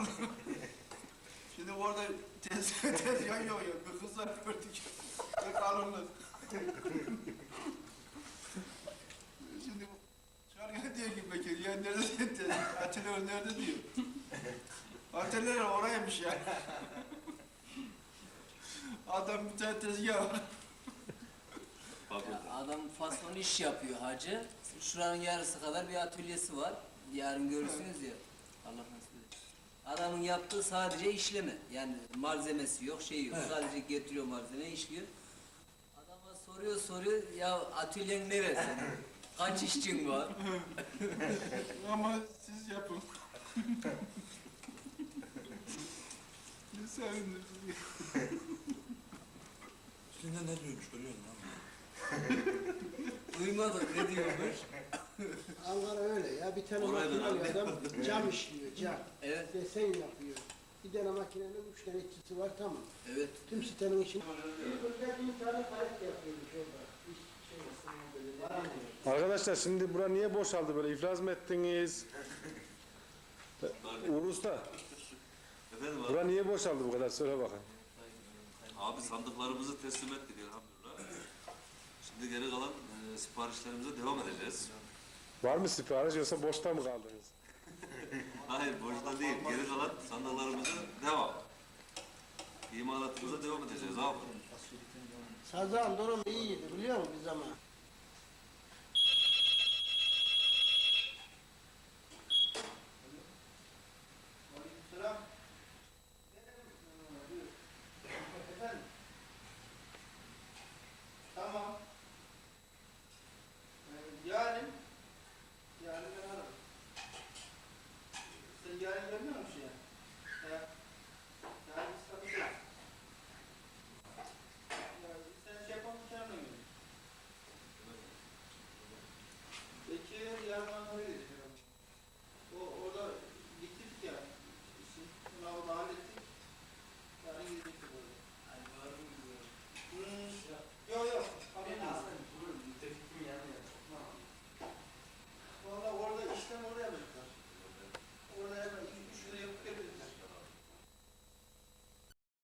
Şimdi orada tez, tezgah yok ya. Bir kızlar gördük. Ne kalınlık. Şimdi çıkarken diyor ki Bekir, ya nerede tezgah? Atölye nerede diyor. Atölyeler oraymış ya. Adam bir tane tezgah var. Ya adam fason iş yapıyor hacı. Şuranın yarısı kadar bir atölyesi var. Yarın görürsünüz ya. Allah nasip. Adamın yaptığı sadece işleme. Yani malzemesi yok, şey yok. Sadece getiriyor malzeme, işliyor. Adama soruyor soruyor, ya atölyen neresi? Kaç işçin var? Ama siz yapın. ne sevindim. Üstünde ne diyormuş görüyor musun? Duymadık ne diyormuş? Ankara öyle ya. Bir tane abi. adam cam işliyor, cam. Evet, Desen yapıyor. Bir tane makinenin üç tane işçisi var tamam. evet. Tüm sitenin için. Burada bir tane palet yapıyormuş orada. Şey, var mı? Arkadaşlar şimdi bura niye boşaldı böyle iflas mı ettiniz? Uğur Usta, Efendim abi, bura niye boşaldı bu kadar söyle bakın. abi sandıklarımızı teslim ettik elhamdülillah. Şimdi geri kalan e, siparişlerimize devam edeceğiz. Var mı sipariş yoksa boşta mı kaldınız? Hayır boşta değil, geri kalan sandıklarımıza devam. İmalatımıza devam edeceğiz abi. Sazan durum iyiydi biliyor musun bir zaman? değerlendirmiyor şey musun yani?